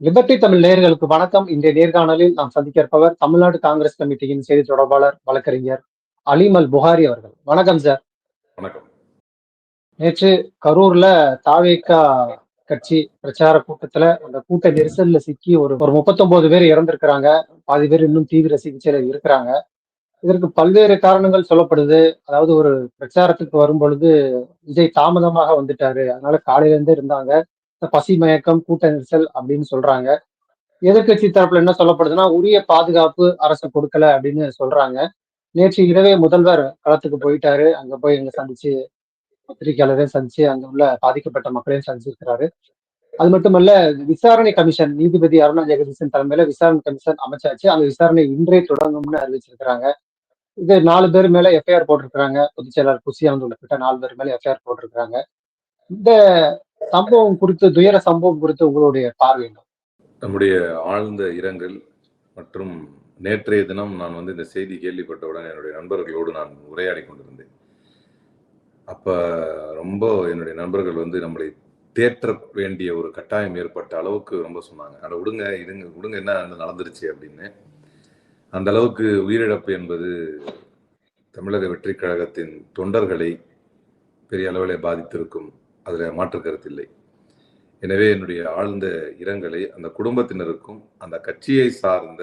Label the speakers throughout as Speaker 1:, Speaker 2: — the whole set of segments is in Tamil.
Speaker 1: லிபர்டி தமிழ் நேயர்களுக்கு வணக்கம். இன்றைய நேர்காணலில் நாம் சந்திக்க இருப்பவர் தமிழ்நாடு காங்கிரஸ் கமிட்டியின் செய்தி தொடர்பாளர் வழக்கறிஞர் அலீம் அல் புகாரி அவர்கள். வணக்கம் சார்
Speaker 2: வணக்கம்.
Speaker 1: நேற்று கரூர்ல தாவேக்கா கட்சி பிரச்சார கூட்டத்துல அந்த கூட்ட நெரிசல்ல சிக்கி ஒரு ஒரு முப்பத்தொன்பது பேர் இறந்திருக்கிறாங்க. பாதி பேர் இன்னும் தீவிர சிகிச்சையில இருக்கிறாங்க. இதற்கு பல்வேறு காரணங்கள் சொல்லப்படுது. அதாவது ஒரு பிரச்சாரத்துக்கு வரும் பொழுது விஜய் தாமதமாக வந்துட்டாரு. அதனால காலையில இருந்தே இருந்தாங்க. பசி மயக்கம் கூட்ட நெரிசல் அப்படின்னு சொல்றாங்க. எதிர்கட்சி தரப்புல என்ன சொல்லப்படுதுன்னா உரிய பாதுகாப்பு அரசு கொடுக்கல அப்படின்னு சொல்றாங்க. நேற்று இரவே முதல்வர் களத்துக்கு போயிட்டாரு. அங்க போய் எங்க சந்திச்சு பத்திரிகையாளரையும் சந்திச்சு அங்க உள்ள பாதிக்கப்பட்ட மக்களையும் சந்திச்சிருக்கிறாரு. அது மட்டுமல்ல விசாரணை கமிஷன் நீதிபதி அருணா ஜெகதீசன் தலைமையில விசாரணை கமிஷன் அமைச்சாச்சு. அந்த விசாரணை இன்றே தொடங்கும்னு அறிவிச்சிருக்கிறாங்க. இது நாலு பேர் மேல எஃப்ஐஆர் போட்டிருக்கிறாங்க. பொதுச் செயலாளர் குசியானந்த் உள்ளிட்ட நாலு பேர் மேல எஃப்ஐஆர் போட்டிருக்கிறாங்க. இந்த சம்பவம் குறித்து துயர சம்பவம் குறித்து உங்களுடைய பார்வை
Speaker 2: நம்முடைய ஆழ்ந்த இரங்கல் மற்றும் நேற்றைய தினம் நான் வந்து இந்த செய்தி கேள்விப்பட்டவுடன் என்னுடைய நண்பர்களோடு நான் உரையாடி கொண்டிருந்தேன். அப்ப ரொம்ப என்னுடைய நண்பர்கள் வந்து நம்மளை தேற்ற வேண்டிய ஒரு கட்டாயம் ஏற்பட்ட அளவுக்கு ரொம்ப சொன்னாங்க. அட விடுங்க இருங்க விடுங்க என்ன நடந்துருச்சு? அப்படின்னு. அந்த அளவுக்கு உயிரிழப்பு என்பது தமிழக வெற்றி கழகத்தின் தொண்டர்களை பெரிய அளவில் பாதித்திருக்கும். அதில் மாற்று கருத்தில்லை எனவே என்னுடைய ஆழ்ந்த இரங்கலை அந்த குடும்பத்தினருக்கும் அந்த கட்சியை சார்ந்த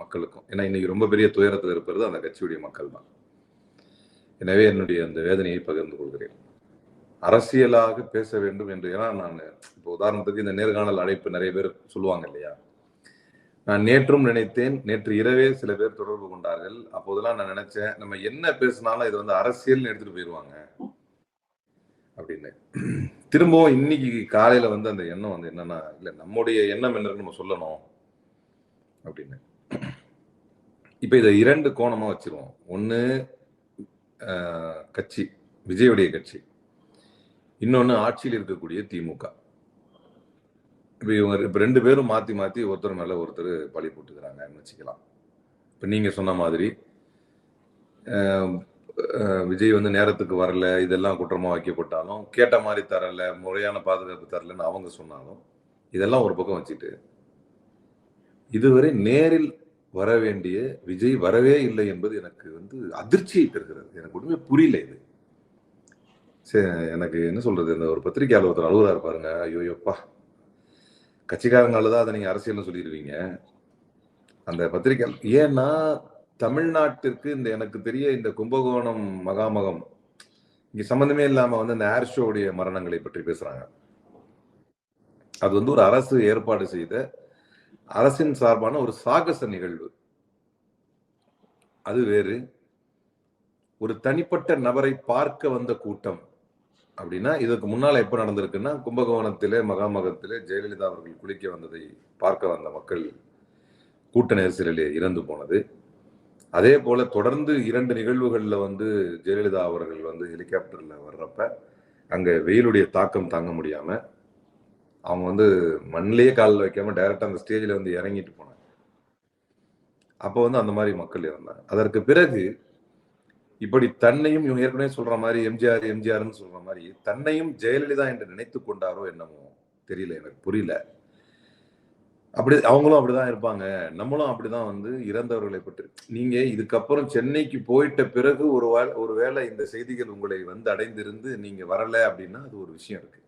Speaker 2: மக்களுக்கும் ஏன்னா இன்னைக்கு ரொம்ப பெரிய துயரத்தில் இருப்பது அந்த கட்சியுடைய மக்கள் தான். எனவே என்னுடைய அந்த வேதனையை பகிர்ந்து கொள்கிறேன். அரசியலாக பேச வேண்டும் என்று ஏன்னா நான் இப்போ உதாரணத்துக்கு இந்த நேர்காணல் அழைப்பு நிறைய பேர் சொல்லுவாங்க இல்லையா? நான் நேற்றும் நினைத்தேன் நேற்று இரவே சில பேர் தொடர்பு கொண்டார்கள். அப்போதெல்லாம் நான் நினைச்சேன் நம்ம என்ன பேசினாலும் இது வந்து அரசியல்னு எடுத்துட்டு போயிடுவாங்க அப்படின்னு. திரும்பவும் இன்னைக்கு காலையில வந்து அந்த எண்ணம் வந்து என்னன்னா இல்லை நம்முடைய எண்ணம் என்னன்னு நம்ம சொல்லணும். அப்படின்னு. இப்போ இதை இரண்டு கோணமாக வச்சிருவோம். ஒன்று கட்சி விஜயுடைய கட்சி. இன்னொன்று ஆட்சியில் இருக்கக்கூடிய திமுக. இப்போ இவங்க இப்போ ரெண்டு பேரும் மாற்றி மாற்றி ஒருத்தர் மேலே ஒருத்தர் பழி போட்டுக்கிறாங்கன்னு வச்சுக்கலாம். இப்போ நீங்கள் சொன்ன மாதிரி விஜய் வந்து நேரத்துக்கு வரல இதெல்லாம் குற்றமாக வைக்கப்பட்டாலும் கேட்ட மாதிரி தரல முறையான பாதுகாப்பு தரலன்னு அவங்க சொன்னாலும் இதெல்லாம் ஒரு பக்கம் வச்சுட்டு இதுவரை நேரில் வர வேண்டிய விஜய் வரவே இல்லை என்பது எனக்கு வந்து அதிர்ச்சியை தருகிறது. எனக்கு ஒன்றுமே புரியல இது. சரி எனக்கு என்ன சொல்றது இந்த ஒரு பத்திரிகையாளர் ஒருத்தர் அழுகுறாரு பாருங்க. ஐயோப்பா கட்சிக்காரங்களால தான் அதை நீங்கள் அரசியல்னு சொல்லிடுவீங்க. அந்த பத்திரிகையாளர் ஏன்னா தமிழ்நாட்டிற்கு இந்த எனக்கு தெரிய இந்த கும்பகோணம் மகாமகம் இங்க சம்பந்தமே இல்லாம வந்து இந்த ஏர் ஷோடைய மரணங்களை பற்றி பேசுறாங்க. அது வந்து ஒரு அரசு ஏற்பாடு செய்த அரசின் சார்பான ஒரு சாகச நிகழ்வு. அது வேறு. ஒரு தனிப்பட்ட நபரை பார்க்க வந்த கூட்டம் அப்படின்னா இதுக்கு முன்னால் எப்போ நடந்திருக்குன்னா கும்பகோணத்திலே மகாமகத்திலே ஜெயலலிதா அவர்கள் குளிக்க வந்ததை பார்க்க வந்த மக்கள் கூட்ட நெரிசலிலே இறந்து போனது. அதே போல தொடர்ந்து இரண்டு நிகழ்வுகளில் வந்து ஜெயலலிதா அவர்கள் வந்து ஹெலிகாப்டர்ல வர்றப்ப அங்க வெயிலுடைய தாக்கம் தாங்க முடியாம அவங்க வந்து மண்ணிலேயே காலில் வைக்காம டைரக்டா அந்த ஸ்டேஜ்ல வந்து இறங்கிட்டு போனாங்க. அப்போ வந்து அந்த மாதிரி மக்கள் இருந்தாங்க அதற்கு பிறகு இப்படி தன்னையும் இவங்க ஏற்கனவே சொல்ற மாதிரி எம்ஜிஆர் எம்ஜிஆர்னு சொல்ற மாதிரி தன்னையும் ஜெயலலிதா என்று நினைத்து கொண்டாரோ என்னமோ தெரியல எனக்கு புரியல. அப்படி அவங்களும் அப்படிதான் இருப்பாங்க. நம்மளும் அப்படிதான் வந்து இறந்தவர்களை பற்றி. நீங்க இதுக்கப்புறம் சென்னைக்கு போயிட்ட பிறகு ஒரு ஒரு வேளை இந்த செய்திகள் உங்களை வந்து அடைந்திருந்து நீங்க வரல அப்படின்னா அது ஒரு விஷயம் இருக்கு.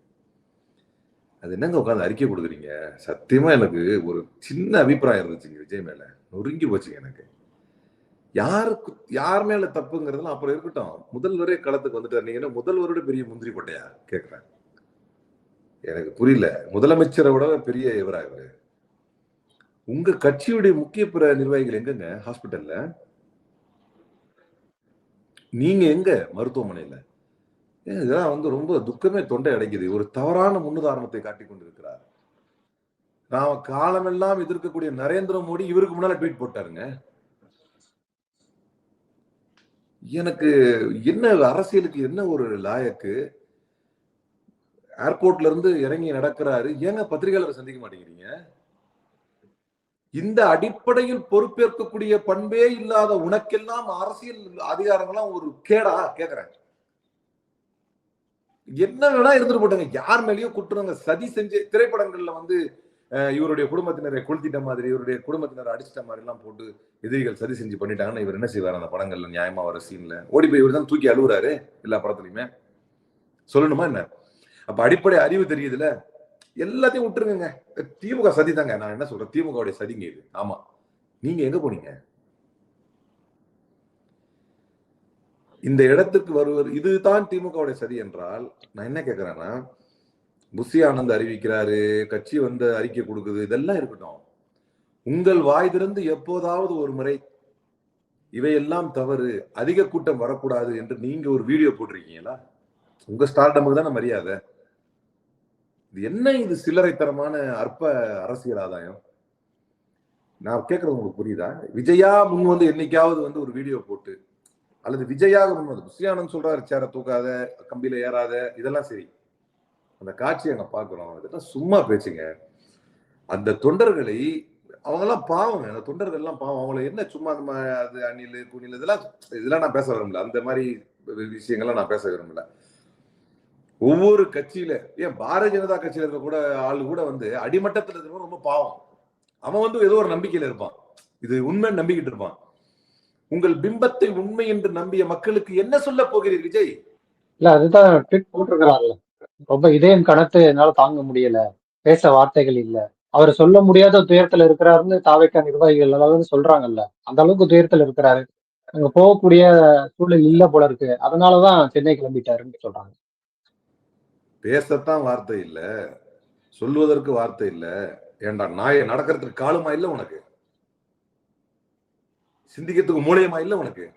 Speaker 2: அது என்னங்க உட்காந்து அறிக்கை கொடுக்குறீங்க? சத்தியமா எனக்கு ஒரு சின்ன அபிப்பிராயம் இருந்துச்சுங்க விஜய் மேல. நொறுங்கி போச்சுங்க எனக்கு. யாருக்கு யார் மேல தப்புங்கிறதுலாம் அப்புறம் இருக்கட்டும். முதல்வரே களத்துக்கு வந்துட்டார். நீங்க என்ன முதல்வரோட பெரிய முந்திரி கொட்டையா கேட்குறேன் எனக்கு புரியல. முதலமைச்சரை விட பெரிய இவரா இவரு? உங்க கட்சியுடைய முக்கிய பிற நிர்வாகிகள் எங்கங்க? ஹாஸ்பிட்டல்ல? நீங்க எங்க மருத்துவமனையில? இதெல்லாம் வந்து ரொம்ப துக்கமே தொண்டை அடைக்குது. ஒரு தவறான முன்னுதாரணத்தை காட்டி கொண்டிருக்கிறார். நாம காலமெல்லாம் எதிர்க்கக்கூடிய நரேந்திர மோடி இவருக்கு முன்னால ட்வீட் போட்டாருங்க. எனக்கு என்ன அரசியலுக்கு என்ன ஒரு லாயக்கு? ஏர்போர்ட்ல இருந்து இறங்கி நடக்கிறாரு. ஏங்க பத்திரிகையாளரை சந்திக்க மாட்டேங்கிறீங்க? இந்த அடிப்படையில் பொறுப்பேற்கக்கூடிய பண்பே இல்லாத உனக்கெல்லாம் அரசியல் அதிகாரங்கள்லாம் ஒரு கேடா கேக்குறாங்க என்ன வேணா இருந்துட்டு போட்டாங்க. யார் மேலேயும் குற்றங்க சதி செஞ்சு திரைப்படங்கள்ல வந்து இவருடைய குடும்பத்தினரை கொளுத்திட்ட மாதிரி இவருடைய குடும்பத்தினரை அடிச்சிட்ட மாதிரி எல்லாம் போட்டு எதிரிகள் சதி செஞ்சு பண்ணிட்டாங்கன்னா இவர் என்ன செய்வார்? அந்த படங்கள்ல நியாயமா வர சீன்ல. ஓடி போய் இவர் தான் தூக்கி அழுகுறாரு எல்லா படத்துலயுமே. சொல்லணுமா என்ன? அப்ப அடிப்படை அறிவு தெரியுதுல? எல்லாத்தையும் விட்டுருங்க திமுக சதி தாங்க. நான் என்ன சொல்றேன்? திமுகவுடைய சதிங்க இது. ஆமா. நீங்க எங்க போனீங்க? இந்த இடத்துக்கு வருவர் இதுதான் திமுகவுடைய சதி என்றால் நான் என்ன கேட்கிறேன்னா புஷி ஆனந்த் அறிவிக்கிறாரு கட்சி வந்து அறிக்கை கொடுக்குது இதெல்லாம் இருக்கட்டும். உங்கள் வாய் திறந்து எப்போதாவது ஒரு முறை இவையெல்லாம் தவறு அதிக கூட்டம் வரக்கூடாது என்று நீங்க ஒரு வீடியோ போட்டிருக்கீங்களா? உங்க ஸ்டார்டமுக்கு தானே மரியாதை. இது என்ன இது சில்லறைத்தனமான அற்ப அரசியல் ஆதாயம் நான் கேட்கறது உங்களுக்கு புரியுதா? விஜயா முன் வந்து என்னைக்காவது வந்து ஒரு வீடியோ போட்டு அல்லது விஜயாக முன் வந்து புஷியானந்த் சொல்றாரு சேர தூக்காத கம்பியில ஏறாத இதெல்லாம் சரி. அந்த காட்சியை அங்க பாக்குறோம் இதெல்லாம் சும்மா பேச்சுங்க. அந்த தொண்டர்களை அவங்கெல்லாம் பாவம் அந்த தொண்டர்கள் எல்லாம் பாவம். அவங்கள என்ன சும்மா அந்த மா- அது அணில் குணில் இதெல்லாம் இதெல்லாம் நான் பேச விரும்பல. அந்த மாதிரி விஷயங்கள்லாம் நான் பேச விரும்பல. ஒவ்வொரு கட்சியில ஏன் பாரதிய ஜனதா கட்சியில இருக்க கூட ஆள் கூட வந்து அடிமட்டத்துல இருக்கிறவங்க ரொம்ப பாவம். அவன் வந்து ஏதோ ஒரு நம்பிக்கையில இருப்பான். இது உண்மை நம்பிக்கிட்டு இருப்பான். உங்கள் பிம்பத்தை உண்மை என்று நம்பிய மக்களுக்கு என்ன சொல்ல போகிறீர் விஜய்?
Speaker 1: இல்ல அதுதான் ட்விட் போட்டிருக்கிறாருல்ல ரொம்ப இதயம் கனத்து என்னால தாங்க முடியல. பேச வார்த்தைகள் இல்ல. அவர் சொல்ல முடியாத துயரத்துல இருக்கிறாருன்னு தாவைக்கா நிர்வாகிகள் அளவுன்னு சொல்றாங்கல்ல. அந்த அளவுக்கு துயரத்துல இருக்கிறாரு. அங்க போகக்கூடிய சூழல் இல்ல போல இருக்கு. அதனாலதான் சென்னை கிளம்பிட்டாருன்னு சொல்றாங்க.
Speaker 2: பேசத்தான் வார்த்தை இல்லை சொல்லுவதற்கு வார்த்தை இல்லை. ஏண்டா நாயை நடக்கிறதுக்கு காலுமா இல்லை உனக்கு? சிந்திக்கிறதுக்கு மூலியமா இல்லை உனக்கு?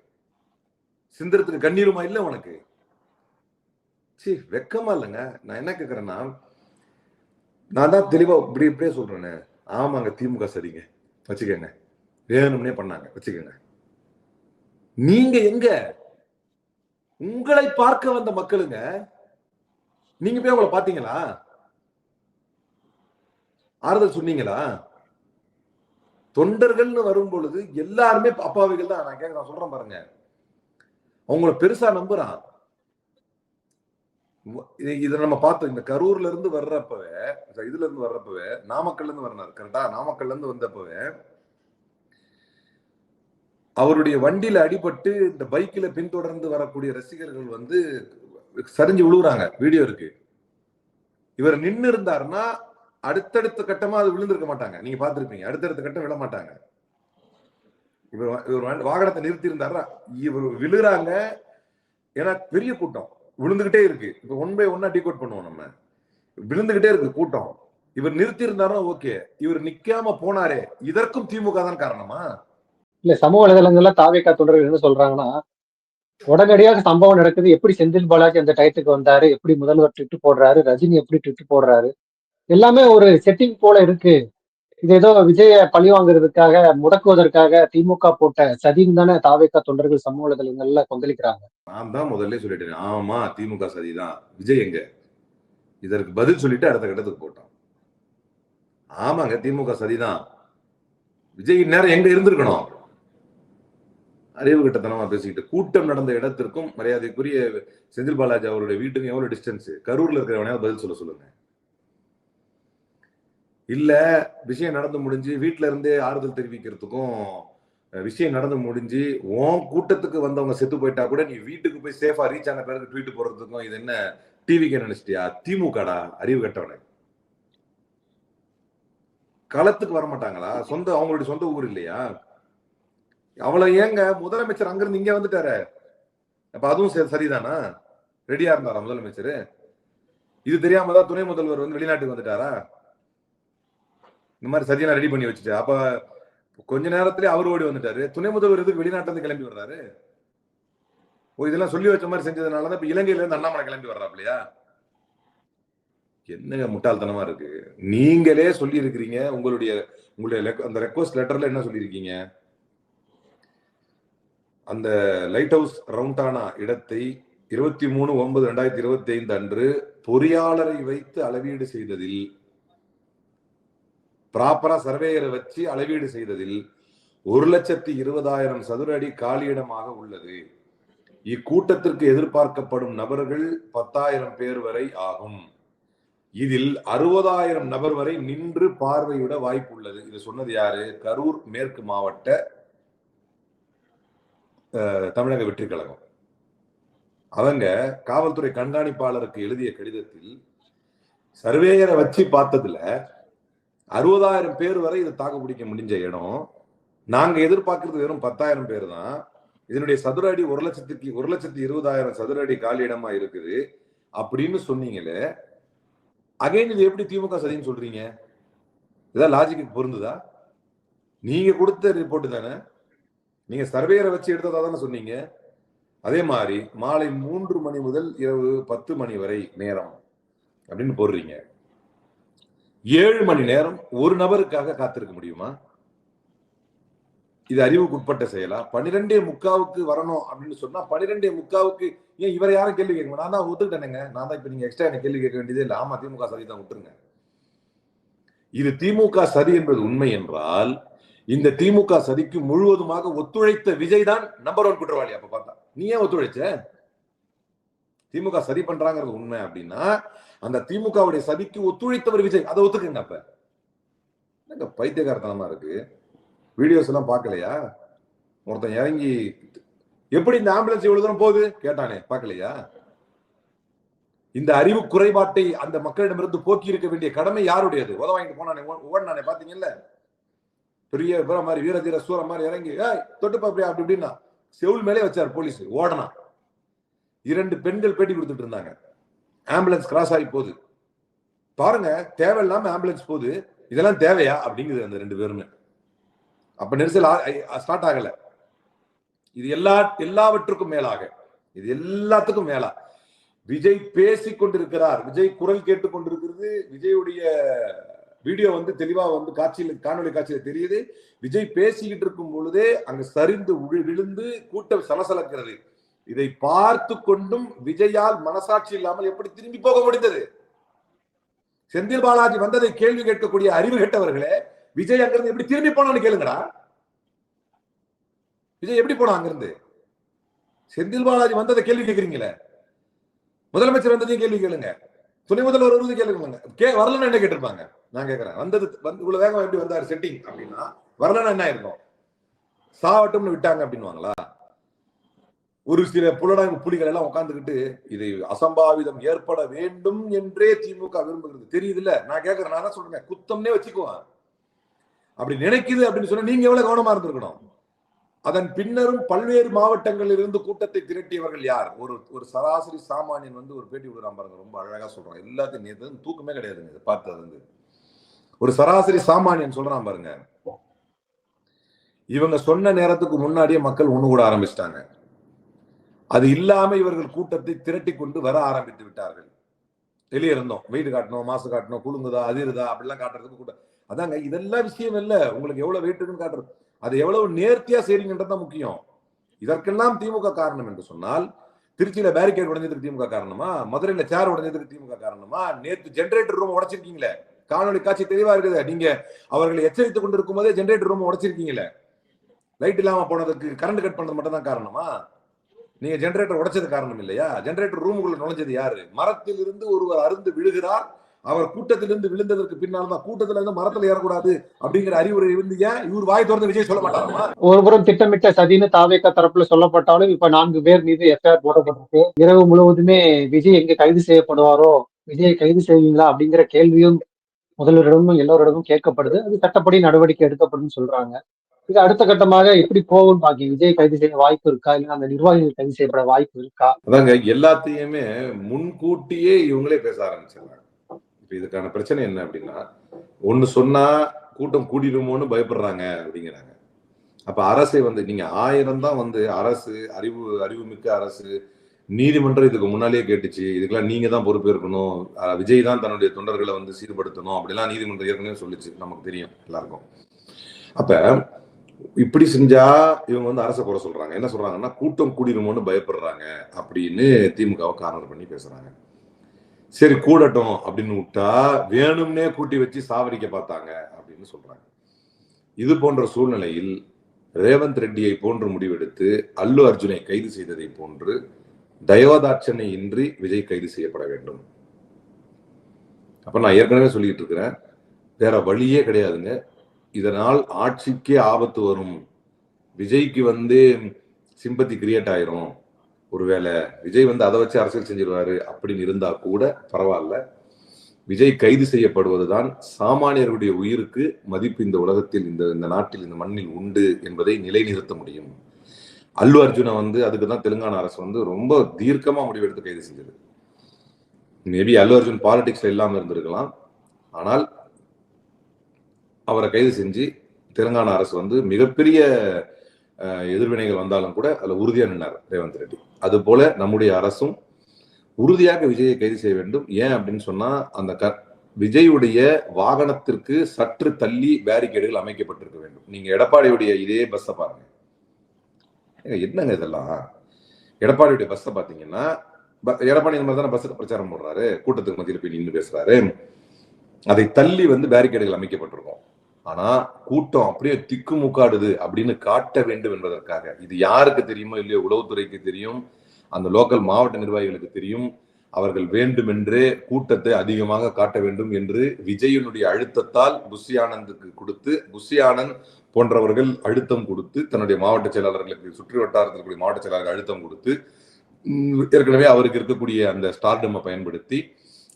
Speaker 2: சிந்திரத்துக்கு கண்ணீருமா இல்லை உனக்கு? சி வெக்கமா இல்லைங்க. நான் என்ன கேட்கறேன்னா நான் தான் தெளிவா இப்படி இப்படியே சொல்றேனே. ஆமாங்க திமுக சரிங்க. வச்சுக்கோங்க. வேணும்னே பண்ணாங்க. வச்சுக்கோங்க. நீங்க எங்க? உங்களை பார்க்க வந்த மக்களுங்க நீங்க போய் அவங்கள பாத்தீங்களா? ஆறுதல் சொன்னீங்களா? தொண்டர்கள்னு வரும் பொழுது எல்லாருமே அப்பாவிகள் தான். நான் கேட்க நான் சொல்றேன் பாருங்க. அவங்கள பெருசா நம்புறான். இது- இதை நம்ம பார்த்தோம். இந்த கரூர்ல இருந்து வர்றப்பவே இதுல இருந்து வர்றப்பவே நாமக்கல்ல இருந்து வர்றாரு கரெக்டா நாமக்கல்ல இருந்து வந்தப்பவே அவருடைய வண்டியில அடிபட்டு இந்த பைக்ல பின்தொடர்ந்து வரக்கூடிய ரசிகர்கள் வந்து சரிஞ்சு விழுகுறாங்க வீடியோ இருக்கு. இவர் நின்னு இருந்தாருன்னா அடுத்தடுத்த கட்டமா அது விழுந்திருக்க மாட்டாங்க. நீங்க பாத்துருப்பீங்க அடுத்தடுத்த கட்டம் விழ மாட்டாங்க. இவர் இவர் வாகனத்தை நிறுத்தி இருந்தாரா இவர் விழுறாங்க ஏன்னா பெரிய கூட்டம். விழுந்துகிட்டே இருக்கு. இப்ப ஒன் பை ஒன்னா டிகோட் பண்ணுவோம் நம்ம. விழுந்துகிட்டே இருக்கு கூட்டம். இவர் நிறுத்தி இருந்தாருன்னா ஓகே இவர் நிக்காம போனாரே. இதற்கும் திமுக தான் காரணமா?
Speaker 1: இல்ல சமூக வலைதளங்கள்ல தாவேக்கா தொண்டர்கள் என்ன சொல்றாங்கன்னா உடனடியாக சம்பவம் நடக்குது. எப்படி செந்தில் பாலாஜி அந்த டயத்துக்கு வந்தாரு? எப்படி முதல்வர் ட்விட்டு போடுறாரு? ரஜினி எப்படி ட்விட்டு போடுறாரு? எல்லாமே ஒரு செட்டிங் போல இருக்கு. இது ஏதோ விஜய பழி வாங்குறதுக்காக முடக்குவதற்காக திமுக போட்ட சதின்னு தானே தாவேக்கா தொண்டர்கள் சமூக வலைதளங்கள்ல கொந்தளிக்கிறாங்க.
Speaker 2: நான் தான் முதல்ல சொல்லிட்டேன். ஆமா திமுக சதிதான். விஜய் எங்க? இதற்கு பதில் சொல்லிட்டு அடுத்த கட்டத்துக்கு போட்டோம் ஆமாங்க திமுக சதிதான். விஜய் நேரம் எங்க இருந்திருக்கணும்? அறிவு கட்டத்தனமா பேசிக்கிட்டு கூட்டம் நடந்த இடத்திற்கும் மரியாதைக்குரிய செந்தில் பாலாஜி அவருடைய வீட்டுக்கும் எவ்வளவு டிஸ்டன்ஸ் கரூர்ல இருக்கிறவனையாவது பதில் சொல்ல சொல்லுங்க. இல்ல விஷயம் நடந்து முடிஞ்சு வீட்டுல இருந்தே ஆறுதல் தெரிவிக்கிறதுக்கும் விஷயம் நடந்து முடிஞ்சு உன் கூட்டத்துக்கு வந்தவங்க செத்து போயிட்டா கூட நீ வீட்டுக்கு போய் சேஃபா ரீச் ஆன பிறகு ட்வீட் போடுறதுக்கும் இது என்ன? டிவிக்கு நினைச்சிட்டியா? திமுகடா? அறிவு கட்டவனை. களத்துக்கு வர மாட்டாங்களா சொந்த அவங்களுடைய சொந்த ஊர் இல்லையா? அவ்வளவு ஏங்க? முதலமைச்சர் அங்கிருந்து இங்க வந்துட்டாரு. அப்ப அதுவும் சரிதானா? ரெடியா இருந்தாரா முதலமைச்சர்? இது தெரியாம தான் துணை முதல்வர் வந்து வெளிநாட்டுக்கு வந்துட்டாரா? இந்த மாதிரி சதியெல்லாம் ரெடி பண்ணி வச்சுட்டு அப்ப கொஞ்ச நேரத்துல அவர் ஓடி வந்துட்டாரு. துணை முதல்வர் எதுக்கு வெளிநாட்டுல இருந்து கிளம்பி வர்றாரு? ஓ இதெல்லாம் சொல்லி வச்ச மாதிரி செஞ்சதுனாலதான் இப்ப இலங்கையில இருந்து அண்ணாமலை கிளம்பி வர்றாப்லையா என்னங்க முட்டாள்தனமா இருக்கு? நீங்களே சொல்லி இருக்கிறீங்க உங்களுடைய உங்களுடைய அந்த ரெக்வஸ்ட் லெட்டர்ல என்ன சொல்லியிருக்கீங்க? அந்த லைட் ஹவுஸ் ரவுண்டானா இடத்தை இருபத்தி மூணு ஒன்பது ரெண்டாயிரத்தி இருபத்தி ஐந்து அன்று பொறியாளரை வைத்து அளவீடு செய்ததில் ப்ராப்பரா சர்வேயரை வச்சு அளவீடு செய்ததில் ஒரு லட்சத்தி இருபதாயிரம் சதுர அடி காலியிடமாக உள்ளது. இக்கூட்டத்திற்கு எதிர்பார்க்கப்படும் நபர்கள் பத்தாயிரம் பேர் வரை ஆகும். இதில் அறுபதாயிரம் நபர் வரை நின்று பார்வையிட வாய்ப்பு உள்ளது இது சொன்னது யாரு? கரூர் மேற்கு மாவட்ட தமிழக வெற்றி கழகம். அவங்க காவல்துறை கண்காணிப்பாளருக்கு எழுதிய கடிதத்தில் சர்வேயரை வச்சு பார்த்ததுல அறுபதாயிரம் பேர் வரை இதை தாக்கு பிடிக்க முடிஞ்ச இடம். நாங்க எதிர்பார்க்கறது வெறும் பத்தாயிரம் பேர் தான். இதனுடைய சதுர அடி ஒரு லட்சத்துக்கு ஒரு லட்சத்தி இருபதாயிரம் சதுர அடி காலி இடமா இருக்குது அப்படின்னு சொன்னீங்களே. அகைன் இது எப்படி திமுக சதின்னு சொல்றீங்க? இதான் லாஜிக்கு பொருந்துதா? நீங்க கொடுத்த ரிப்போர்ட் தானே? நீங்க சர்வேயரை வச்சு எடுத்ததா தானே சொன்னீங்க? அதே மாதிரி மாலை மூன்று மணி முதல் இரவு பத்து மணி வரை நேரம் அப்படின்னு போடுறீங்க. ஏழு மணி நேரம் ஒரு நபருக்காக காத்திருக்க முடியுமா? இது அறிவுக்குட்பட்ட செயலா? பன்னிரெண்டே முக்காவுக்கு வரணும் அப்படின்னு சொன்னா பன்னிரெண்டே முக்காவுக்கு ஏன் இவரை யாரும் கேள்வி கேட்க நான் தான் ஒத்துக்கிட்டேனுங்க. நான் தான் இப்ப நீங்க எக்ஸ்ட்ரா எனக்கு கேள்வி கேட்க வேண்டியதே இல்லை. ஆமா திமுக சதி தான் விட்டுருங்க. இது திமுக சதி என்பது உண்மை என்றால் இந்த திமுக சதிக்கு முழுவதுமாக ஒத்துழைத்த விஜய் தான் நம்பர் ஒன் குற்றவாளி அப்ப பார்த்தா. நீ ஏன் ஒத்துழைச்ச? திமுக சதி பண்றாங்கிறது உண்மை அப்படின்னா அந்த திமுகவுடைய சதிக்கு ஒத்துழைத்தவர் விஜய். அதை ஒத்துக்குங்க அப்ப. என்னங்க பைத்தியகாரத்தனமா இருக்கு? வீடியோஸ் எல்லாம் பார்க்கலையா? ஒருத்தன் இறங்கி எப்படி இந்த ஆம்புலன்ஸ் இவ்வளவு தூரம் போகுது? கேட்டானே பார்க்கலையா? இந்த அறிவு குறைபாட்டை அந்த மக்களிடமிருந்து போக்கி இருக்க வேண்டிய கடமை யாருடையது? உதவாங்கிட்டு போனானே ஓ- பாத்தீங்கல்ல பெரிய வீர மாதிரி வீரதீர சூர மாதிரி இறங்கி ஏய் தொட்டு பாப்பியா அப்படி இப்படின்னா செவுள் மேலே வச்சார் போலீஸ் ஓடனா. இரண்டு பெண்கள் பேட்டி கொடுத்துட்டு இருந்தாங்க. ஆம்புலன்ஸ் கிராஸ் ஆகி போகுது. பாருங்க தேவையில்லாம ஆம்புலன்ஸ் போகுது. இதெல்லாம் தேவையா? அப்படிங்குது அந்த ரெண்டு பேருமே. அப்ப நெரிசல் ஸ்டார்ட் ஆகல. இது எல்லா எல்லாவற்றுக்கும் மேலாக. இது எல்லாத்துக்கும் மேலா. விஜய் பேசிக் கொண்டிருக்கிறார் விஜய் குரல் கேட்டுக் கொண்டிருக்கிறது விஜயுடைய வீடியோ வந்து தெளிவா வந்து காட்சியில் காணொளி காட்சியில தெரியுது. விஜய் பேசிக்கிட்டு இருக்கும் பொழுதே அங்க சரிந்து விழுந்து கூட்டம் சலசலக்கிறது. இதை பார்த்து கொண்டும் விஜயால் மனசாட்சி இல்லாமல் எப்படி திரும்பி போக முடிந்தது? செந்தில் பாலாஜி வந்ததை கேள்வி கேட்கக்கூடிய அறிவு கெட்டவர்களே விஜய் அங்கிருந்து எப்படி திரும்பி போனான்னு கேளுங்கடா. விஜய் எப்படி போனா அங்கிருந்து? செந்தில் பாலாஜி வந்ததை கேள்வி கேட்கறீங்களே? முதலமைச்சர் வந்ததையும் கேள்வி கேளுங்க. துணை முதல்வர் வருவது கேளுங்க கே வரலன்னு என்ன கேட்டிருப்பாங்க? நான் கேட்கறேன். வந்தது வந்து இவ்வளவு வேகம் எப்படி வந்தாரு செட்டிங் அப்படின்னா வரலன்னா என்ன இருக்கும் சாவட்டும்னு விட்டாங்க அப்படின்னுவாங்களா? ஒரு சில புலனாய்வு புலிகள் எல்லாம் உட்காந்துக்கிட்டு இது அசம்பாவிதம் ஏற்பட வேண்டும் என்றே திமுக விரும்புகிறது. தெரியுதுல்ல? நான் கேட்கறேன். நான் தான் சொல்றேன்? குத்தம்னே வச்சுக்குவேன். அப்படி நினைக்குது அப்படின்னு சொன்னா நீங்க எவ்வளவு கவனமா இருந்திருக்கணும்? அதன் பின்னரும் பல்வேறு மாவட்டங்களில் இருந்து கூட்டத்தை திரட்டியவர்கள் யார்? ஒரு ஒரு சராசரி சாமானியன் வந்து ஒரு பேட்டி விடுறான் பாருங்க ரொம்ப அழகா சொல்றான். எல்லாத்தையும் நேத்து வந்து தூக்கமே கிடையாதுங்க இதை பார்த்தது வந்து. ஒரு சராசரி சாமானியன் சொல்றான் பாருங்க இவங்க சொன்ன நேரத்துக்கு முன்னாடியே மக்கள் ஒண்ணு கூட ஆரம்பிச்சிட்டாங்க. அது இல்லாம இவர்கள் கூட்டத்தை திரட்டி கொண்டு வர ஆரம்பித்து விட்டார்கள். வெளியே இருந்தோம் வீடு காட்டணும் மாசு காட்டணும் குழுங்குதா அதிருதா அப்படிலாம் காட்டுறதுக்கு கூட அதாங்க இதெல்லாம் விஷயம் இல்லை. உங்களுக்கு எவ்வளவு வெயிட் இருக்குன்னு காட்டுறது. அது எவ்வளவு நேர்த்தியா செய்றீங்கன்றதுதான் முக்கியம். இதற்கெல்லாம் திமுக காரணம் என்று சொன்னால் திருச்சியில பேரிகேட் உடைஞ்சதுக்கு திமுக காரணமா? மதுரையில சேர் உடைஞ்சதுக்கு திமுக காரணமா? நேற்று ஜெனரேட்டர் ரூம் உடைச்சிருக்கீங்களே. காணொலி காட்சி தெளிவா இருக்குது. நீங்க அவர்களை எச்சரித்துக் கொண்டிருக்கும் போதே ஜெனரேட்டர் ரூம் உடைச்சிருக்கீங்களே. லைட் இல்லாம போனதுக்கு கரண்ட் கட் பண்ணது மட்டும் தான் காரணமா? நீங்க ஜெனரேட்டர் உடைச்சது காரணம் இல்லையா? ஜெனரேட்டர் ரூமுக்குள்ள நுழைஞ்சது யாரு? மரத்தில் இருந்து ஒருவர் அருந்து விழுகிறார். அவர் கூட்டத்திலிருந்து விழுந்ததற்கு பின்னால் தான் கூட்டத்துல இருந்து மரத்துல ஏறக்கூடாது அப்படிங்கிற அறிவுரை இருந்து ஏன் இவர் வாய் திறந்து விஜய் சொல்ல மாட்டாரா
Speaker 1: ஒருபுறம் திட்டமிட்ட சதின்னு தாவேக்கா தரப்புல சொல்லப்பட்டாலும் இப்ப நான்கு பேர் மீது எஃப்ஐஆர் போடப்பட்டிருக்கு. இரவு முழுவதுமே விஜய் எங்க கைது செய்யப்படுவாரோ விஜயை கைது செய்வீங்களா அப்படிங்கிற கேள்வியும் முதல்வரிடமும் எல்லோரிடமும் கேட்கப்படுது. அது சட்டப்படி நடவடிக்கை எடுக்கப்படும் சொல்றாங்க. இது அடுத்த கட்டமாக எப்படி போகும் பாக்கி விஜய் கைது செய்ய வாய்ப்பு இருக்கா? இல்ல அந்த நிர்வாகிகள் கைது செய்யப்பட வாய்ப்பு இருக்கா?
Speaker 2: அதாங்க எல்லாத்தையுமே முன்கூட்டியே இவங்களே பேச ஆரம்பிச்சிடறாங்க. இப்போ இதுக்கான பிரச்சனை என்ன அப்படின்னா ஒன்று சொன்னால் கூட்டம் கூடிடுமோன்னு பயப்படுறாங்க அப்படிங்கிறாங்க. அப்போ அரசை வந்து நீங்கள் ஆயிரம் தான் வந்து அரசு அறிவு அறிவுமிக்க அரசு நீதிமன்றம் இதுக்கு முன்னாலேயே கேட்டுச்சு இதுக்கெல்லாம் நீங்க தான் பொறுப்பேற்கணும் விஜய் தான் தன்னுடைய தொண்டர்களை வந்து சீர்படுத்தணும் அப்படிலாம் நீதிமன்றம் ஏற்கனவே சொல்லிச்சு நமக்கு தெரியும் எல்லாருக்கும். அப்ப இப்படி செஞ்சா இவங்க வந்து அரசை குறை சொல்றாங்க. என்ன சொல்றாங்கன்னா கூட்டம் கூடிடுமோன்னு பயப்படுறாங்க அப்படின்னு திமுகவை காரணம் பண்ணி பேசுறாங்க. சரி கூடட்டும் அப்படின்னு விட்டா வேணும்னே கூட்டி வச்சு சாவடிக்க பார்த்தாங்க அப்படின்னு சொல்றாங்க. இது போன்ற சூழ்நிலையில் ரேவந்த் ரெட்டியை போன்று முடிவெடுத்து அல்லு அர்ஜுனை கைது செய்ததை போன்று தயவதாட்சணை இன்றி விஜய் கைது செய்யப்பட வேண்டும். அப்ப நான் ஏற்கனவே சொல்லிட்டு இருக்கிறேன் வேற வழியே கிடையாதுங்க. இதனால் ஆட்சிக்கே ஆபத்து வரும். விஜய்க்கு வந்து சிம்பத்தி கிரியேட் ஆயிரும். ஒருவேளை விஜய் வந்து அதை வச்சு அரசியல் செஞ்சிருவாரு அப்படின்னு இருந்தா கூட பரவாயில்ல. விஜய் கைது செய்யப்படுவதுதான் சாமானியர்களுடைய உயிருக்கு மதிப்பு இந்த உலகத்தில் இந்த இந்த நாட்டில் இந்த மண்ணில் உண்டு என்பதை நிலைநிறுத்த முடியும். அல்லு அர்ஜுனை வந்து அதுக்கு தான் தெலுங்கானா அரசு வந்து ரொம்ப தீர்க்கமா முடிவெடுத்து கைது செஞ்சது. மேபி அல்லு அர்ஜுன் பாலிடிக்ஸ்ல இல்லாமல் இருந்திருக்கலாம். ஆனால் அவரை கைது செஞ்சு தெலுங்கானா அரசு வந்து மிகப்பெரிய எதிர்வினைகள் வந்தாலும் கூட அதில் உறுதியாக நின்னார் ரேவந்த் ரெட்டி. அதுபோல நம்முடைய அரசும் உறுதியாக விஜயை கைது செய்ய வேண்டும். ஏன் அப்படின்னு சொன்னா அந்த க விஜயுடைய வாகனத்திற்கு சற்று தள்ளி பேரிகேடுகள் அமைக்கப்பட்டிருக்க வேண்டும். நீங்க எடப்பாடியுடைய இதே பஸ்ஸை பாருங்க. என்னங்க இதெல்லாம்? எடப்பாடியுடைய பஸ்ஸை பார்த்தீங்கன்னா எடப்பாடி இந்த மாதிரி தானே பஸ்ஸுக்கு பிரச்சாரம் போடுறாரு. கூட்டத்துக்கு மத்தியில் போய் நின்று பேசுறாரு. அதை தள்ளி வந்து பேரிகேடுகள் அமைக்கப்பட்டிருக்கும். ஆனா கூட்டம் அப்படியே திக்குமுக்காடுது அப்படின்னு காட்ட வேண்டும் என்பதற்காக. இது யாருக்கு தெரியுமோ? இல்லையோ உளவுத்துறைக்கு தெரியும். அந்த லோக்கல் மாவட்ட நிர்வாகிகளுக்கு தெரியும். அவர்கள் வேண்டுமென்றே கூட்டத்தை அதிகமாக காட்ட வேண்டும் என்று விஜயனுடைய அழுத்தத்தால் புஷி ஆனந்துக்கு கொடுத்து புஷி ஆனந்த் போன்றவர்கள் அழுத்தம் கொடுத்து தன்னுடைய மாவட்ட செயலாளர்களுக்கு சுற்று வட்டாரத்தில் இருக்கக்கூடிய மாவட்ட செயலாளர்கள் அழுத்தம் கொடுத்து ஏற்கனவே அவருக்கு இருக்கக்கூடிய அந்த ஸ்டார்டமை பயன்படுத்தி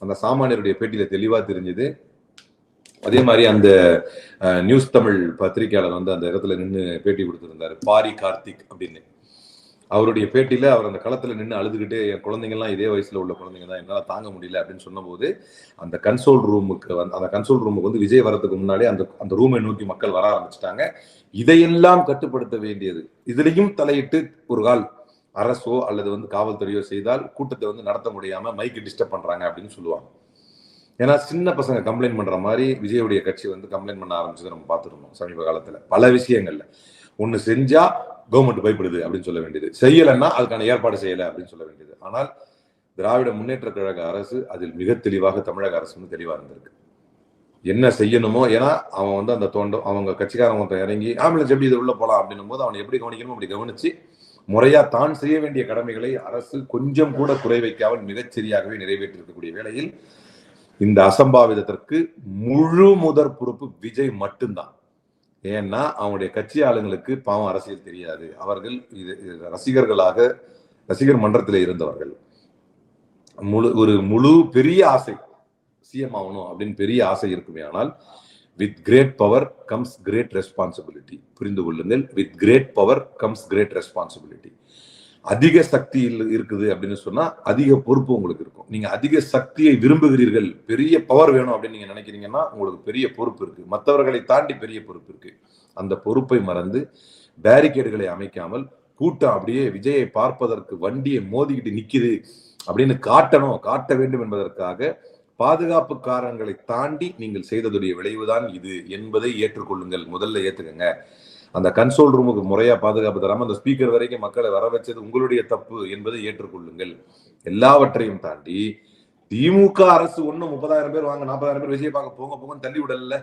Speaker 2: அந்த சாமானியருடைய பேட்டியில தெளிவா தெரிஞ்சது. அதே மாதிரி அந்த அஹ், நியூஸ் தமிழ் பத்திரிகையாளர் வந்து அந்த இடத்துல நின்று பேட்டி கொடுத்துருந்தாரு. பாரி கார்த்திக் அப்படின்னு. அவருடைய பேட்டியில அவர் அந்த களத்துல நின்று அழுதுகிட்டே என் குழந்தைங்கலாம் இதே வயசுல உள்ள குழந்தைங்க தான் என்னால தாங்க முடியல அப்படின்னு சொன்னபோது அந்த கன்சோல் ரூமுக்கு வந்து அந்த கன்சோல் ரூமுக்கு வந்து விஜய் வரதுக்கு முன்னாடி அந்த அந்த ரூமை நோக்கி மக்கள் வர ஆரம்பிச்சிட்டாங்க. இதையெல்லாம் கட்டுப்படுத்த வேண்டியது. இதுலயும் தலையிட்டு ஒரு கால் அரசோ அல்லது வந்து காவல்துறையோ செய்தால் கூட்டத்தை வந்து நடத்த முடியாம மைக்கு டிஸ்டர்ப் பண்றாங்க அப்படின்னு சொல்லுவாங்க. ஏன்னா சின்ன பசங்க கம்ப்ளைண்ட் பண்ற மாதிரி விஜயுடைய கட்சி வந்து கம்ப்ளைண்ட் பண்ண ஆரம்பிச்சது நம்ம பார்த்துருந்தோம் சமீப காலத்துல. பல விஷயங்கள்ல. ஒன்று செஞ்சா கவர்மெண்ட் பயப்படுது அப்படின்னு சொல்ல வேண்டியது. செய்யலைன்னா அதுக்கான ஏற்பாடு செய்யலை அப்படின்னு சொல்ல வேண்டியது. ஆனால் திராவிட முன்னேற்ற கழக அரசு அதில் மிக தெளிவாக தமிழக அரசு வந்து இருந்திருக்கு. என்ன செய்யணுமோ ஏன்னா அவன் வந்து அந்த தோண்டம் அவங்க கட்சிக்காரவங்க ஒருத்தன் இறங்கி ஆம்புலன்ஸ் எப்படி இது உள்ள போலாம்? அப்படின்னும் போது அவனை எப்படி கவனிக்கணும் அப்படி கவனிச்சு முறையா தான் செய்ய வேண்டிய கடமைகளை அரசு கொஞ்சம் கூட குறை வைக்காமல் மிகச்சரியாகவே நிறைவேற்றிருக்கக்கூடிய வேளையில் இந்த அசம்பாவிதத்திற்கு முழு முதற் பொறுப்பு விஜய் மட்டும்தான். ஏன்னா அவனுடைய கட்சி ஆளுங்களுக்கு பாவம் அரசியல் தெரியாது. அவர்கள் இது இது ரசிகர்களாக ரசிகர் மன்றத்தில் இருந்தவர்கள். முழு ஒரு முழு பெரிய ஆசை சிஎம் ஆகணும் அப்படின்னு பெரிய ஆசை இருக்குமே ஆனால் with great power comes great responsibility புரிந்து கொள்ளுங்கள் with great power comes great responsibility அதிக சக்தி இருக்குது அப்படின்னு சொன்னா அதிக பொறுப்பு உங்களுக்கு இருக்கும். நீங்க அதிக சக்தியை விரும்புகிறீர்கள் பெரிய பவர் வேணும் அப்படின்னு நீங்க நினைக்கிறீங்கன்னா உங்களுக்கு பெரிய பொறுப்பு இருக்கு. மற்றவர்களை தாண்டி பெரிய பொறுப்பு இருக்கு. அந்த பொறுப்பை மறந்து பேரிகேடுகளை அமைக்காமல் கூட்டம் அப்படியே விஜயை பார்ப்பதற்கு வண்டியை மோதிக்கிட்டு நிக்குது அப்படின்னு காட்டணும். காட்ட வேண்டும் என்பதற்காக பாதுகாப்பு காரணங்களை தாண்டி நீங்கள் செய்ததுடைய விளைவுதான் இது என்பதை ஏற்றுக்கொள்ளுங்கள். முதல்ல ஏத்துக்கங்க. அந்த கன்சோல் ரூமுக்கு முறையா பாதுகாப்பு தராம அந்த ஸ்பீக்கர் வரைக்கும் மக்களை வர வச்சது உங்களுடைய தப்பு என்பதை ஏற்றுக்கொள்ளுங்கள். எல்லாவற்றையும் தாண்டி திமுக அரசு ஒண்ணு முப்பதாயிரம் பேர் வாங்க நாற்பதாயிரம் பேர் விஜய் பார்க்க போங்க போங்கன்னு தள்ளி விடல.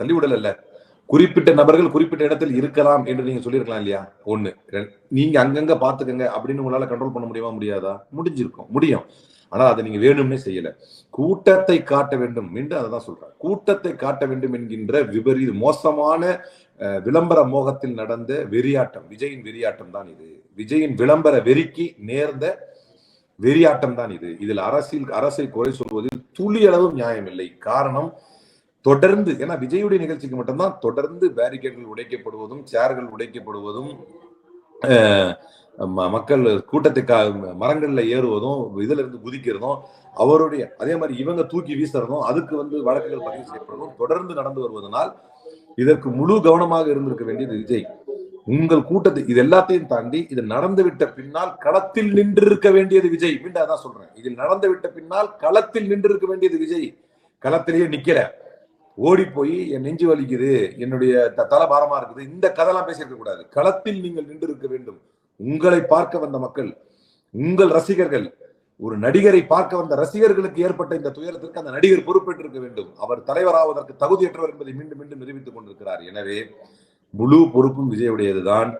Speaker 2: தள்ளி விடல குறிப்பிட்ட நபர்கள் குறிப்பிட்ட இடத்தில் இருக்கலாம் என்று நீங்க சொல்லியிருக்கலாம் இல்லையா? ஒண்ணு. நீங்க அங்கங்க பாத்துக்கங்க அப்படின்னு உங்களால கண்ட்ரோல் பண்ண முடியுமா? முடியாதா? முடிஞ்சிருக்கும். முடியும். ஆனா அதை நீங்க வேணும்னே செய்யல. கூட்டத்தை காட்ட வேண்டும் மீண்டும் அதை தான் சொல்றேன் கூட்டத்தை காட்ட வேண்டும் என்கின்ற விபரீத மோசமான விளம்பர மோகத்தில் நடந்த வெறியாட்டம். விஜயின் வெறியாட்டம் தான் இது. விஜயின் விளம்பர வெறிக்கு நேர்ந்த வெறியாட்டம் தான் இது. இதில் அரசியல் அரசை குறை சொல்வதில் துளி அளவும் நியாயம் இல்லை. காரணம் தொடர்ந்து ஏன்னா விஜயுடைய நிகழ்ச்சிக்கு மட்டும்தான் தொடர்ந்து பேரிகேட்கள் உடைக்கப்படுவதும் சேர்கள் உடைக்கப்படுவதும் மக்கள் கூட்டத்தை கா- மரங்கள்ல ஏறுவதும் இதுல இருந்து குதிக்கிறதும் அவருடைய அதே மாதிரி இவங்க தூக்கி வீசுறதும் அதுக்கு வந்து வழக்குகள் பதிவு செய்யப்படுவதும் தொடர்ந்து நடந்து வருவதனால் இதற்கு முழு கவனமாக இருந்திருக்க வேண்டியது விஜய். உங்கள் கூட்டத்தை இது எல்லாத்தையும் தாண்டி இது நடந்து விட்ட பின்னால் களத்தில் நின்றிருக்க வேண்டியது விஜய். மீண்டும் அதான் சொல்றேன். இதில் நடந்து விட்ட பின்னால் களத்தில் நின்றிருக்க வேண்டியது விஜய். களத்திலேயே நிக்கிற ஓடி போய் என் நெஞ்சு வலிக்குது என்னுடைய த- தலை பாரமா இருக்குது இந்த கதைலாம் பேசியிருக்க கூடாது. களத்தில் நீங்கள் நின்று இருக்க வேண்டும். உங்களை பார்க்க வந்த மக்கள் உங்கள் ரசிகர்கள் ஒரு நடிகரை பார்க்க வந்த ரசிகர்களுக்கு ஏற்பட்ட இந்த துயரத்திற்கு அந்த நடிகர் பொறுப்பேற்றிருக்க வேண்டும். அவர் தலைவராவதற்கு தகுதியற்றவர் என்பதை மீண்டும் மீண்டும் நிரூபித்துக் கொண்டிருக்கிறார். எனவே முழு பொறுப்பும் விஜயுடையதுதான்.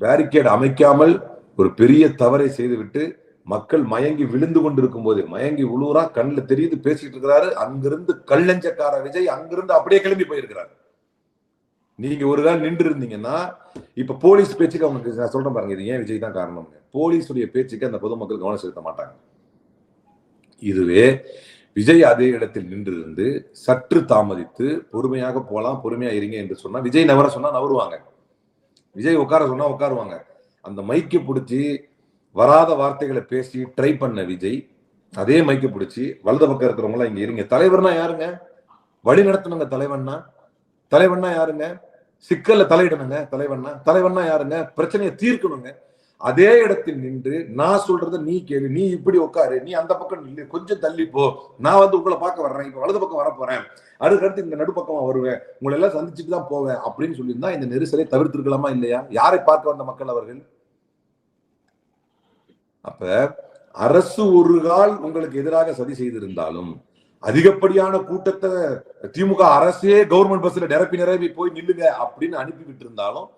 Speaker 2: பேரிகேட் அமைக்காமல் ஒரு பெரிய தவறை செய்துவிட்டு மக்கள் மயங்கி விழுந்து கொண்டிருக்கும் போது மயங்கி உழுவுறா கண்ணில் தெரியுது பேசிட்டு இருக்கிறாரு. அங்கிருந்து கல்லஞ்சக்கார விஜய் அங்கிருந்து அப்படியே கிளம்பி போயிருக்கிறார். நீங்க ஒரு கால் நின்று இருந்தீங்கன்னா இப்ப போலீஸ் பேச்சுக்கு அவங்களுக்கு நான் சொல்றேன் பாருங்க இது ஏன் விஜய் தான் காரணம் போலீஸுடைய பேச்சுக்கு அந்த பொதுமக்கள் கவனம் செலுத்த மாட்டாங்க. இதுவே விஜய் அதே இடத்தில் நின்றிருந்து சற்று தாமதித்து பொறுமையாக போலாம் பொறுமையா இருங்க என்று சொன்னா விஜய் நவர சொன்னா நவருவாங்க. விஜய் உட்கார சொன்னா உட்காருவாங்க. அந்த மைக்கு பிடிச்சி வராத வார்த்தைகளை பேசி ட்ரை பண்ண விஜய் அதே மைக்க பிடிச்சி வலது பக்கம் இருக்கிறவங்க எல்லாம் இங்க இருங்க. தலைவர்னா யாருங்க? வழி நடத்தணுங்க தலைவன்னா? தலைவன்னா யாருங்க? சிக்கல்ல தலையிடணுங்க தலைவன்னா? தலைவன்னா யாருங்க? பிரச்சனையை தீர்க்கணுங்க. அதே இடத்தில் நின்று நான் சொல்றத நீ கேளு நீ இப்படி உட்காரு நீ அந்த பக்கம் நில்லு கொஞ்சம் தள்ளி போ. நான் வந்து உங்களை பார்க்க வர்றேன் இப்ப வலது பக்கம் வர போறேன் அதுக்கடுத்து இந்த நடுப்பக்கமா வருவேன் உங்களை எல்லாம் சந்திச்சுட்டு தான் போவேன் அப்படின்னு சொல்லியிருந்தா இந்த நெரிசலை தவிர்த்திருக்கலாமா இல்லையா? யாரை பார்க்க வந்த மக்கள் அவர்கள்? அப்ப அரசு ஒரு கால் உங்களுக்கு எதிராக சதி செய்திருந்தாலும் அதிகப்படியான கூட்டத்தை திமுக அரசே கவர்மெண்ட் பஸ்ல நிரப்பி நிரப்பி போய் நில்லுங்க அப்படின்னு அனுப்பி விட்டிருந்தாலும்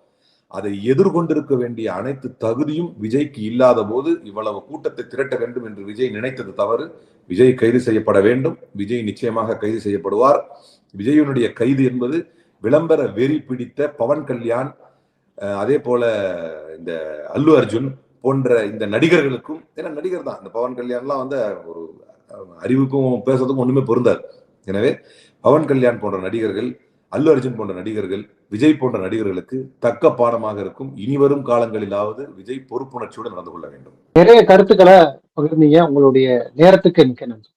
Speaker 2: அதை எதிர்கொண்டிருக்க வேண்டிய அனைத்து தகுதியும் விஜய்க்கு இல்லாத போது இவ்வளவு கூட்டத்தை திரட்ட வேண்டும் என்று விஜய் நினைத்தது தவறு. விஜய் கைது செய்யப்பட வேண்டும். விஜய் நிச்சயமாக கைது செய்யப்படுவார். விஜயனுடைய கைது என்பது விளம்பர வெறி பிடித்த பவன் கல்யாண் அதே போல இந்த அல்லு அர்ஜுன் போன்ற இந்த நடிகர்களுக்கும் ஏன்னா நடிகர் தான் இந்த பவன் கல்யாண்லாம் வந்து ஒரு அறிவுக்கும் பேசுறதுக்கும் ஒண்ணுமே பொருந்தாது. எனவே பவன் கல்யாண் போன்ற நடிகர்கள் அல்லு அர்ஜுன் போன்ற நடிகர்கள் விஜய் போன்ற நடிகர்களுக்கு தக்க பாடமாக இருக்கும் இனி வரும் காலங்களிலாவது விஜய் பொறுப்புணர்ச்சியோடு நடந்து கொள்ள வேண்டும்.
Speaker 1: நிறைய கருத்துக்களை பகிர்ந்தீங்க. உங்களுடைய நேரத்துக்கு மிக்க நன்றி.